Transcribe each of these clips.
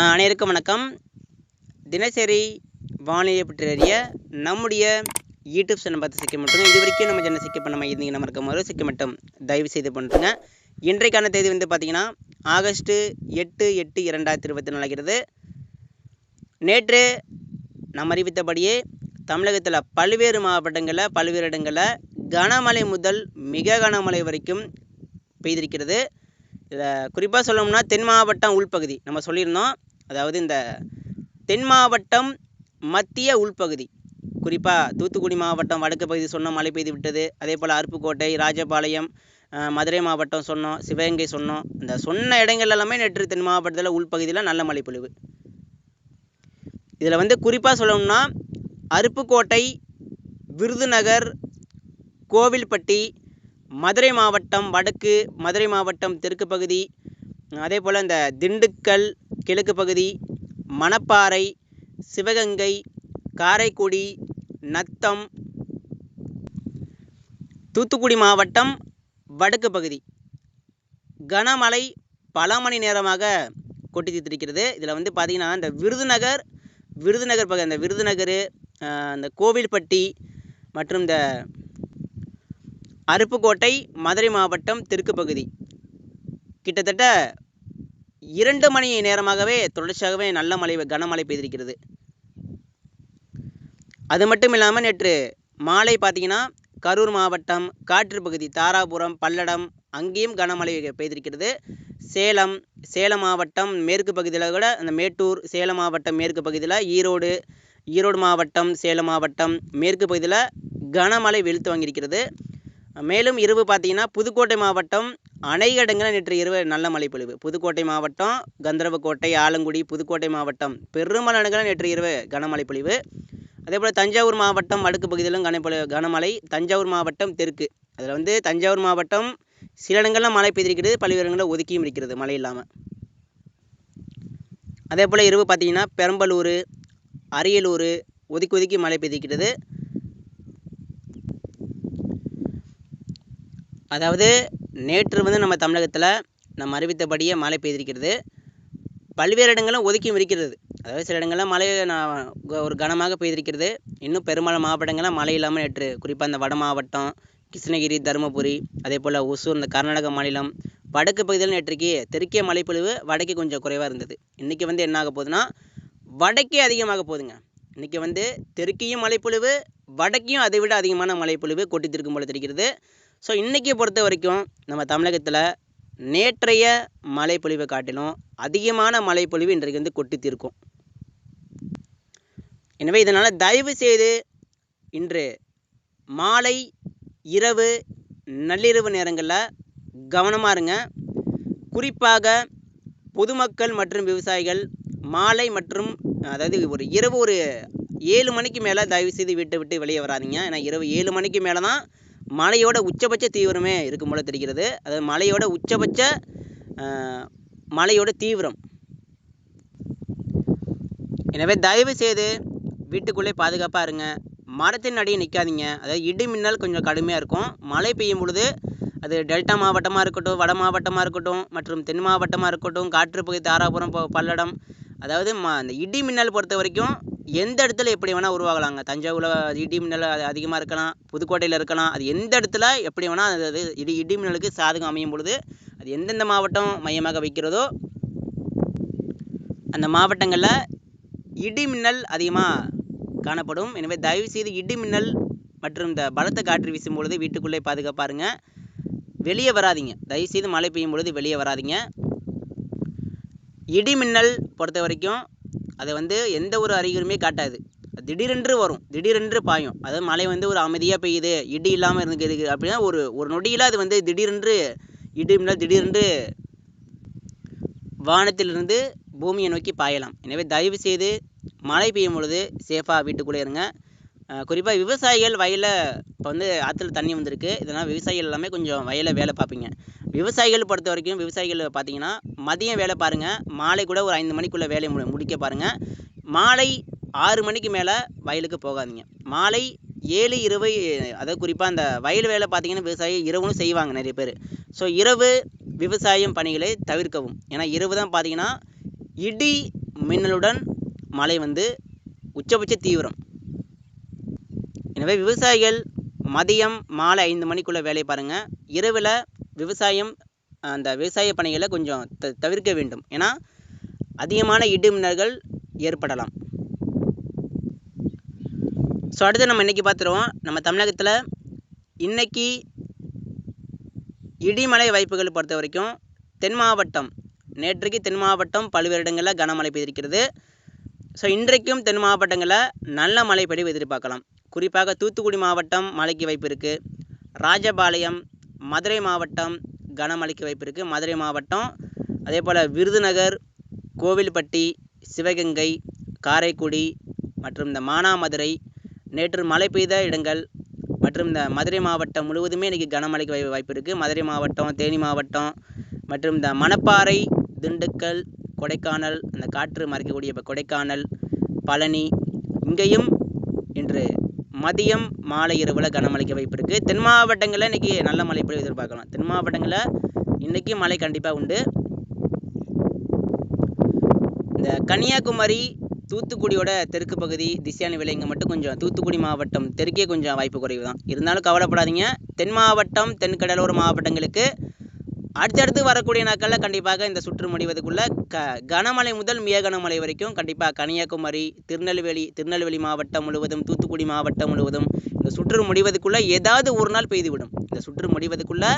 அனைவருக்கும் வணக்கம். தினசரி வானிலை பற்றிய நம்முடைய யூடியூப் சேனல் பார்த்து சிக்க மட்டும் இது வரைக்கும் நம்ம சேனல் சிக்க பண்ணாமல் இருந்தீங்க நம்ம இருக்க மாதிரி சிக்க மட்டும் தயவு செய்து பண்ணுறேங்க இன்றைக்கான தேதி வந்து பார்த்தீங்கன்னா ஆகஸ்ட்டு எட்டு எட்டு இரண்டாயிரத்தி இருபத்தி நாலாகிறது நேற்று நாம் அறிவித்தபடியே தமிழகத்தில் பல்வேறு மாவட்டங்களில் பல்வேறு இடங்களில் கனமழை முதல் மிக கனமழை வரைக்கும் பெய்திருக்கிறது. இதில் குறிப்பாக சொல்லணும்னா தென் மாவட்டம் உள்பகுதி நம்ம சொல்லியிருந்தோம். அதாவது இந்த தென் மாவட்டம் மத்திய உள்பகுதி. குறிப்பாக தூத்துக்குடி மாவட்டம் வடக்கு பகுதி சொன்னோம் மழை பெய்து விட்டது. அதே போல் அருப்புக்கோட்டை ராஜபாளையம் மதுரை மாவட்டம் சொன்னோம் சிவகங்கை சொன்னோம். இந்த சொன்ன இடங்கள் எல்லாமே நேற்று தென் மாவட்டத்தில் உள்பகுதியில் நல்ல மழை பொழிவு. இதில் வந்து குறிப்பாக சொல்லணும்னா அருப்புக்கோட்டை விருதுநகர் கோவில்பட்டி மதுரை மாவட்டம் வடக்கு மதுரை மாவட்டம் தெற்கு பகுதி அதே போல் இந்த திண்டுக்கல் கிழக்கு பகுதி மணப்பாறை சிவகங்கை காரைக்குடி நத்தம் தூத்துக்குடி மாவட்டம் வடக்கு பகுதி. கனமழை பல மணி நேரமாக கொட்டி தீர்த்திருக்கிறது இதில் வந்து பார்த்திங்கன்னா இந்த விருதுநகர் விருதுநகர் பகுதி அந்த விருதுநகர் அந்த இந்த கோவில்பட்டி மற்றும் இந்த அருப்புக்கோட்டை மதுரை மாவட்டம் தெற்கு பகுதி. கிட்டத்தட்ட இரண்டு மணி நேரமாகவே தொடர்ச்சியாகவே நல்ல மழை கனமழை பெய்திருக்கிறது. அது மட்டும் இல்லாமல் நேற்று மாலை பார்த்தீங்கன்னா கரூர் மாவட்டம் காற்று பகுதி தாராபுரம் பல்லடம் அங்கேயும் கனமழை பெய்திருக்கிறது. சேலம் சேலம் மாவட்டம் மேற்கு பகுதியில் கூட அந்த மேட்டூர் சேலம் மாவட்டம் மேற்கு பகுதியில் ஈரோடு ஈரோடு மாவட்டம் சேலம் மாவட்டம் மேற்கு பகுதியில் கனமழை வெளுத்து வாங்கியிருக்கிறது. மேலும் இரவு பார்த்தீங்கன்னா புதுக்கோட்டை மாவட்டம் அநேக இடங்களில் நேற்று இரவு நல்ல மழை பொழிவு. புதுக்கோட்டை மாவட்டம் கந்தரவக்கோட்டை ஆலங்குடி புதுக்கோட்டை மாவட்டம். பெரும்பாலான இடங்களில் நேற்று இரவு கனமழை பொழிவு. அதே போல் தஞ்சாவூர் மாவட்டம் வடக்கு பகுதியிலும் கனப்பொழி கனமழை. தஞ்சாவூர் மாவட்டம் தெற்கு. அதில் வந்து தஞ்சாவூர் மாவட்டம் சில இடங்களில் மழை பெய்திருக்கிறது பல்வேறு இடங்களில் ஒதுக்கியும் இருக்கிறது மழை இல்லாமல் அதே போல் இரவு பார்த்தீங்கன்னா பெரம்பலூர் அரியலூர் ஒதுக்கி ஒதுக்கி மழை பெய்திருக்கிறது. அதாவது நேற்று வந்து நம்ம தமிழகத்தில் நம்ம அறிவித்தபடியே மழை பெய்திருக்கிறது. பல்வேறு இடங்களும் ஒதுக்கியும் இருக்கிறது. அதாவது சில இடங்களில் மழை நான் ஒரு கனமாக பெய்திருக்கிறது. இன்னும் பெரும்பாலான மாவட்டங்களில் மழை இல்லாமல் நேற்று குறிப்பாக இந்த வட மாவட்டம் கிருஷ்ணகிரி தருமபுரி அதே போல் ஒசூர் இந்த கர்நாடக மாநிலம் வடக்கு பகுதியில் நேற்றுக்கு தெற்கே மழைப்பொழிவு வடக்கே கொஞ்சம் குறைவாக இருந்தது. இன்றைக்கி வந்து என்ன ஆக போகுதுன்னா வடக்கே அதிகமாக போகுதுங்க. இன்றைக்கி வந்து தெற்கையும் மழைப்பொழிவு வடக்கையும் அதை விட அதிகமான மழைப்பொழிவு கொட்டித்திருக்கும் போல தெரிகிறது. ஸோ இன்றைக்கி பொறுத்த வரைக்கும் நம்ம தமிழகத்தில் நேற்றைய மழைப்பொழிவை காட்டிலும் அதிகமான மழைப்பொழிவு இன்றைக்கு வந்து கொட்டி தீர்க்கும். எனவே இதனால் தயவு செய்து இன்று மாலை இரவு நள்ளிரவு நேரங்களில் கவனமாக இருங்க. குறிப்பாக பொதுமக்கள் மற்றும் விவசாயிகள் மாலை மற்றும் அதாவது ஒரு இரவு ஒரு ஏழு மணிக்கு மேலே தயவு செய்து வீட்டை விட்டு வெளியே வராதீங்க. ஏன்னா இரவு ஏழு மணிக்கு மேலே தான் மழையோட உச்சபட்ச தீவிரமே இருக்கும் போல தெரிகிறது. அதாவது மழையோட உச்சபட்ச ஆஹ், மழையோட தீவிரம். எனவே தயவு செய்து வீட்டுக்குள்ளே பாதுகாப்பாக இருங்க. மரத்தின் அடியே நிற்காதீங்க அதாவது இடி மின்னல் கொஞ்சம் கடுமையாக இருக்கும். மழை பெய்யும் பொழுது அது டெல்டா மாவட்டமாக இருக்கட்டும் வட மாவட்டமாக இருக்கட்டும் மற்றும் தென் மாவட்டமாக இருக்கட்டும் காற்றுப்பகுதி தாராபுரம் பல்லடம். அதாவது ம அந்த இடி மின்னல் பொறுத்த வரைக்கும் எந்த இடத்துல எப்படி வேணால் உருவாகலாங்க. தஞ்சாவூரில் இடி மின்னல் அது அதிகமாக இருக்கலாம். புதுக்கோட்டையில் இருக்கலாம். அது எந்த இடத்துல எப்படி வேணால் அது அது இடி இடி மின்னலுக்கு சாதகம் அமையும் பொழுது அது எந்தெந்த மாவட்டம் மையமாக வைக்கிறதோ அந்த மாவட்டங்களில் இடி மின்னல் அதிகமாக காணப்படும். எனவே தயவுசெய்து இடி மின்னல் மற்றும் இந்த பலத்த காற்று வீசும் பொழுது வீட்டுக்குள்ளே பாதுகாப்பாருங்க. வெளியே வராதீங்க. தயவு செய்து மழை பெய்யும் பொழுது வெளியே வராதீங்க. இடி மின்னல் பொறுத்த வரைக்கும் அதை வந்து எந்த ஒரு அறிகுறியுமே காட்டாது. திடீரென்று வரும். திடீரென்று பாயும். அதாவது மழை வந்து ஒரு அமைதியாக பெய்யுது. இடி இல்லாமல் இருக்குது அப்படின்னா ஒரு ஒரு நொடியில் அது வந்து திடீரென்று இடி மின்னல் திடீரென்று வானத்திலிருந்து பூமியை நோக்கி பாயலாம். எனவே தயவு செய்து மழை பெய்யும் பொழுது சேஃபாக வீட்டுக்குள்ளே இருங்க. குறிப்பாக விவசாயிகள் வயலில் இப்போ வந்து ஆற்றுல தண்ணி வந்திருக்கு. இதனால் விவசாயிகள் எல்லாமே கொஞ்சம் வயலில் வேலை பார்ப்பீங்க. விவசாயிகள் பொறுத்த வரைக்கும் விவசாயிகள் பார்த்தீங்கன்னா மதியம் வேலை பாருங்கள் மாலை கூட ஒரு ஐந்து மணிக்குள்ளே வேலையை முடிக்க பாருங்கள் மாலை ஆறு மணிக்கு மேலே வயலுக்கு போகாதீங்க. மாலை ஏழு இரவு அதாவது குறிப்பாக அந்த வயல் வேலை பார்த்தீங்கன்னா விவசாயி இரவும் செய்வாங்க நிறைய பேர். ஸோ இரவு விவசாயம் பணிகளை தவிர்க்கவும். ஏன்னா இரவு தான் பார்த்தீங்கன்னா இடி மின்னலுடன் மழை வந்து உச்சபட்ச தீவிரம். எனவே விவசாயிகள் மதியம் மாலை ஐந்து மணிக்குள்ளே வேலையை பாருங்கள் இரவில் விவசாயம் அந்த விவசாய பணிகளை கொஞ்சம் த தவிர்க்க வேண்டும். ஏன்னா அதிகமான இடி மின்னல்கள் ஏற்படலாம். ஸோ அடுத்து நம்ம இன்றைக்கி பார்த்துருவோம். நம்ம தமிழகத்தில் இன்னைக்கு இடிமலை வாய்ப்புகள் பொறுத்த வரைக்கும் தென் மாவட்டம் நேற்றைக்கு தென் மாவட்டம் பல்வேறு இடங்களில் கனமழை பெய்திருக்கிறது. ஸோ இன்றைக்கும் தென் மாவட்டங்களில் நல்ல மழை பெய்து எதிர்பார்க்கலாம். குறிப்பாக தூத்துக்குடி மாவட்டம் மழைக்கு வாய்ப்பு இருக்குது ராஜபாளையம் மதுரை மாவட்டம் கனமழைக்கு வாய்ப்பு இருக்குது மதுரை மாவட்டம் அதே போல் விருதுநகர் கோவில்பட்டி சிவகங்கை காரைக்குடி மற்றும் இந்த மானாமதுரை நேற்று மழை பெய்த இடங்கள் மற்றும் இந்த மதுரை மாவட்டம் முழுவதுமே இன்றைக்கி கனமழைக்கு வாய் வாய்ப்பு இருக்குது மதுரை மாவட்டம் தேனி மாவட்டம் மற்றும் இந்த மணப்பாறை திண்டுக்கல் கொடைக்கானல் அந்த காற்று மறைக்கக்கூடிய இப்போ கொடைக்கானல் பழனி இங்கேயும் இன்று மதியம் மாலை இரவில் கனமழைக்கு வாய்ப்பு இருக்குது தென் மாவட்டங்களில் இன்றைக்கி நல்ல மழை பொழிவு எதிர்பார்க்கலாம். தென் மாவட்டங்களில் இன்றைக்கி மழை கண்டிப்பாக உண்டு. இந்த கன்னியாகுமரி தூத்துக்குடியோட தெற்கு பகுதி திசையான விலைங்க மட்டும் கொஞ்சம் தூத்துக்குடி மாவட்டம் தெற்கே கொஞ்சம் வாய்ப்பு குறைவு தான் இருந்தாலும் கவலைப்படாதீங்க. தென் மாவட்டம் தென்கடலோர மாவட்டங்களுக்கு அடுத்தடுத்து வரக்கூடிய நாட்களில் கண்டிப்பாக இந்த சுற்று முடிவதுக்குள்ளே க கனமழை முதல் மிக கனமழை வரைக்கும் கண்டிப்பாக கன்னியாகுமரி திருநெல்வேலி திருநெல்வேலி மாவட்டம் முழுவதும் தூத்துக்குடி மாவட்டம் முழுவதும் இந்த சுற்று முடிவதுக்குள்ளே ஏதாவது ஒரு நாள் பெய்துவிடும் இந்த சுற்று முடிவதுக்குள்ளே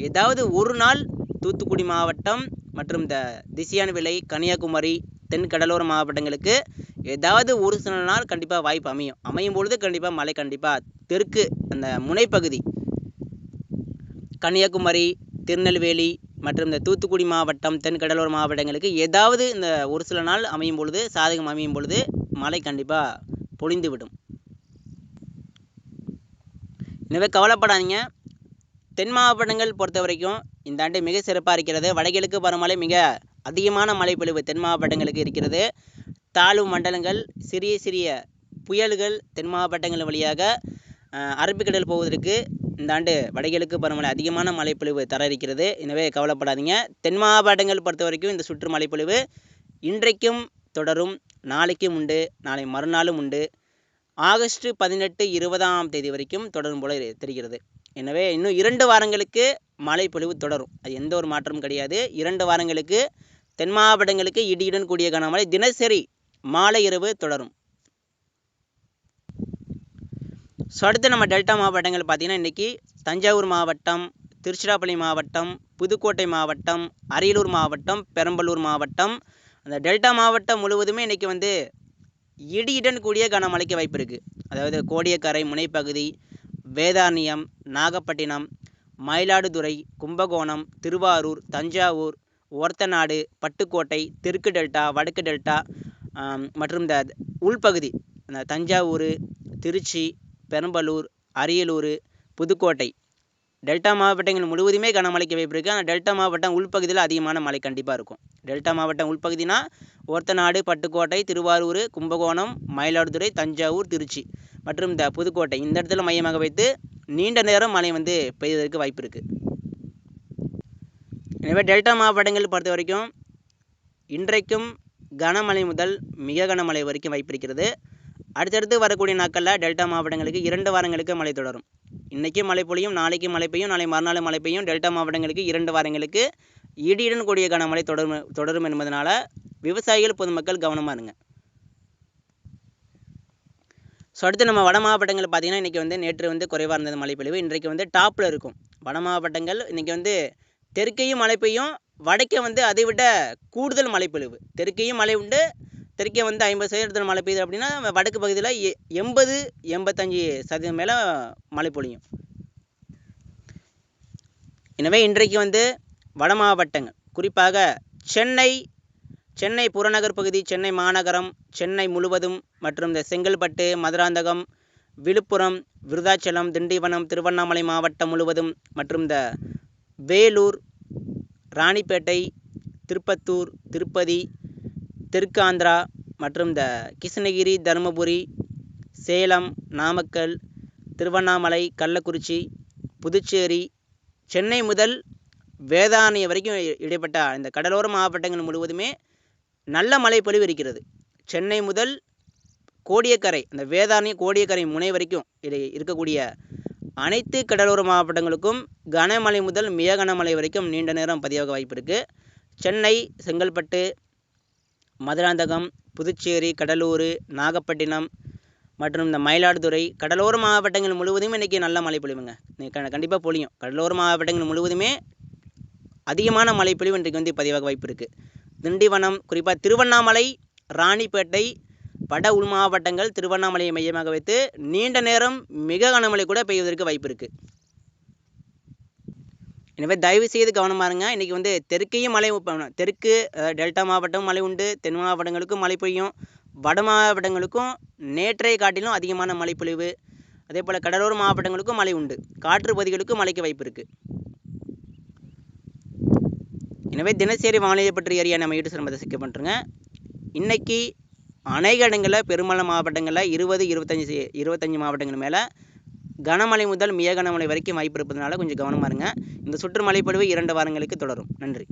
ஏதாவது ஒரு நாள் தூத்துக்குடி மாவட்டம் மற்றும் இந்த திசியான்விலை கன்னியாகுமரி தென் கடலோர மாவட்டங்களுக்கு ஏதாவது ஒரு சில நாள் கண்டிப்பாக வாய்ப்பு அமையும். அமையும் பொழுது கண்டிப்பாக மழை கண்டிப்பாக தெற்கு அந்த முனைப்பகுதி கன்னியாகுமரி திருநெல்வேலி மற்றும் இந்த தூத்துக்குடி மாவட்டம் தென் கடலோர மாவட்டங்களுக்கு ஏதாவது இந்த ஒரு சில நாள் அமையும் பொழுது சாதகம் அமையும் பொழுது மழை கண்டிப்பாக பொழிந்துவிடும். எனவே கவலைப்படாதீங்க. தென் மாவட்டங்கள் பொறுத்த வரைக்கும் இந்த ஆண்டு மிக சிறப்பாக இருக்கிறது. வடகிழக்கு பருவமழை மிக அதிகமான மழைப்பொழிவு தென் மாவட்டங்களுக்கு இருக்கிறது. தாழ்வு மண்டலங்கள் சிறிய சிறிய புயல்கள் தென் மாவட்டங்கள் வழியாக அரபிக்கடல் போவதற்கு இந்த ஆண்டு வடகிழக்கு பருவமழை அதிகமான மழைப்பொழிவு தர இருக்கிறது எனவே கவலைப்படாதீங்க. தென் மாவட்டங்கள் பொறுத்த வரைக்கும் இந்த சுற்று மழைப்பொழிவு இன்றைக்கும் தொடரும் நாளைக்கும் உண்டு நாளை மறுநாளும் உண்டு. ஆகஸ்ட் பதினெட்டு இருபதாம் தேதி வரைக்கும் தொடரும் போல தெரிகிறது. எனவே இன்னும் இரண்டு வாரங்களுக்கு மழைப்பொழிவு தொடரும். அது எந்த ஒரு மாற்றமும் கிடையாது. இரண்டு வாரங்களுக்கு தென் மாவட்டங்களுக்கு இடியுடன் கூடிய கனமழை தினசரி மாலை இரவு தொடரும். ஸோ அடுத்து நம்ம டெல்டா மாவட்டங்கள் பார்த்தீங்கன்னா இன்றைக்கி தஞ்சாவூர் மாவட்டம் திருச்சிராப்பள்ளி மாவட்டம் புதுக்கோட்டை மாவட்டம் அரியலூர் மாவட்டம் பெரம்பலூர் மாவட்டம். அந்த டெல்டா மாவட்டம் முழுவதுமே இன்றைக்கி வந்து இடியுடன் கூடிய கனமழைக்கு வாய்ப்பு இருக்குது அதாவது கோடியக்கரை முனைப்பகுதி வேதாரண்யம் நாகப்பட்டினம் மயிலாடுதுறை கும்பகோணம் திருவாரூர் தஞ்சாவூர் ஒரத்தநாடு பட்டுக்கோட்டை தெற்கு டெல்டா வடக்கு டெல்டா மற்றும் இந்த உள்பகுதி அந்த தஞ்சாவூர் திருச்சி பெரம்பலூர் அரியலூர் புதுக்கோட்டை. டெல்டா மாவட்டங்கள் முழுவதுமே கனமழைக்கு வாய்ப்பு இருக்குது ஆனால் டெல்டா மாவட்டம் உள்பகுதியில் அதிகமான மழை கண்டிப்பாக இருக்கும். டெல்டா மாவட்டம் உள்பகுதினா ஒருத்தநாடு பட்டுக்கோட்டை திருவாரூர் கும்பகோணம் மயிலாடுதுறை தஞ்சாவூர் திருச்சி மற்றும் இந்த புதுக்கோட்டை. இந்த இடத்துல மையமாக வைத்து நீண்ட நேரம் மழை வந்து பெய்வதற்கு வாய்ப்பு இருக்குது எனவே டெல்டா மாவட்டங்கள் பொறுத்த வரைக்கும் இன்றைக்கும் கனமழை முதல் மிக கனமழை வரைக்கும் வாய்ப்பு இருக்கிறது. அடுத்தடுத்து வரக்கூடிய நாட்களில் டெல்டா மாவட்டங்களுக்கு இரண்டு வாரங்களுக்கு மழை தொடரும். இன்றைக்கி மழை பொழியும் நாளைக்கு மழை பெய்யும் நாளை மறுநாள் மழை பெய்யும். டெல்டா மாவட்டங்களுக்கு இரண்டு வாரங்களுக்கு இடியுடன் கூடிய கனமழை தொடரும் தொடரும் என்பதனால் விவசாயிகள் பொதுமக்கள் கவனமாக இருங்க. ஸோ அடுத்து நம்ம வட மாவட்டங்கள் பார்த்தீங்கன்னா இன்றைக்கி வந்து நேற்று வந்து குறைவாக இருந்தது மழைப்பொழிவு இன்றைக்கு வந்து டாப்பில் இருக்கும். வட மாவட்டங்கள் இன்றைக்கி வந்து தெற்கையும் மழை பெய்யும் வடக்கே வந்து அதை விட கூடுதல் மழைப்பொழிவு தெற்கையும் மழை உண்டு தெற்கே வந்து ஐம்பது சதவீதத்தில் மழை பெய்யுது அப்படின்னா வடக்கு பகுதியில் எ- எண்பது எண்பத்தஞ்சு சதவீதம் மேலே மழை பொழியும். எனவே இன்றைக்கு வந்து வட மாவட்டங்கள் குறிப்பாக சென்னை சென்னை புறநகர் பகுதி சென்னை மாநகரம் சென்னை முழுவதும் மற்றும் இந்த செங்கல்பட்டு மதுராந்தகம் விழுப்புரம் விருதாச்சலம் திண்டிவனம் திருவண்ணாமலை மாவட்டம் முழுவதும் மற்றும் இந்த வேலூர் ராணிப்பேட்டை திருப்பத்தூர் திருப்பதி தெற்கு ஆந்திரா மற்றும் இந்த கிருஷ்ணகிரி தருமபுரி சேலம் நாமக்கல் திருவண்ணாமலை கள்ளக்குறிச்சி புதுச்சேரி சென்னை முதல் வேதானை வரைக்கும் இடைப்பட்ட இந்த கடலோர மாவட்டங்கள் முழுவதுமே நல்ல மழைப்பொழிவு இருக்கிறது. சென்னை முதல் கோடியக்கரை அந்த வேதானை கோடியக்கரை முனை வரைக்கும் இடை இருக்கக்கூடிய அனைத்து கடலோர மாவட்டங்களுக்கும் கனமழை முதல் மிக கனமழை வரைக்கும் நீண்ட நேரம் பதிவாக வாய்ப்பு இருக்குது சென்னை செங்கல்பட்டு மதுராந்தகம் புதுச்சேரி கடலூர் நாகப்பட்டினம் மற்றும் இந்த மயிலாடுதுறை கடலோர மாவட்டங்கள் முழுவதும் இன்றைக்கி நல்ல மழை பொழிவுங்க. கண்டிப்பாக பொழியும். கடலோர மாவட்டங்கள் முழுவதுமே அதிகமான மழைப்பொழிவு இன்றைக்கு வந்து பதிவாக வாய்ப்பு இருக்குது திண்டிவனம் குறிப்பாக திருவண்ணாமலை ராணிப்பேட்டை வட உள் மாவட்டங்கள் திருவண்ணாமலையை மையமாக வைத்து நீண்ட நேரம் மிக கனமழை கூட பெய்வதற்கு வாய்ப்பு இருக்குது எனவே தயவு செய்து கவனமாக இருங்க இன்றைக்கி வந்து தெற்கையும் மழை தெற்கு டெல்டா மாவட்டம் மழை உண்டு. தென் மாவட்டங்களுக்கும் மழை பெய்யும். வட மாவட்டங்களுக்கும் நேற்றைய காட்டிலும் அதிகமான மழைப்பொழிவு அதே போல் கடலோர மாவட்டங்களுக்கும் மழை உண்டு. காற்று பகுதிகளுக்கும் மழைக்கு வாய்ப்பு இருக்குது எனவே தினசரி வானிலை பற்றிய ஏரியா நம்ம யூடியூப் சேனல் சிக்க பண்ணுறோங்க இன்றைக்கி அநேக இடங்களில் பெரும்பாலான மாவட்டங்களில் இருபது இருபத்தஞ்சி இருபத்தஞ்சி மாவட்டங்கள் மேலே கனமழை முதல் மிக கனமழை வரைக்கும் வாய்ப்பு இருப்பதனால கொஞ்சம் கவனமாக இருங்க. இந்த சுற்று மழைப்பொழிவு இரண்டு வாரங்களுக்கு தொடரும். நன்றி.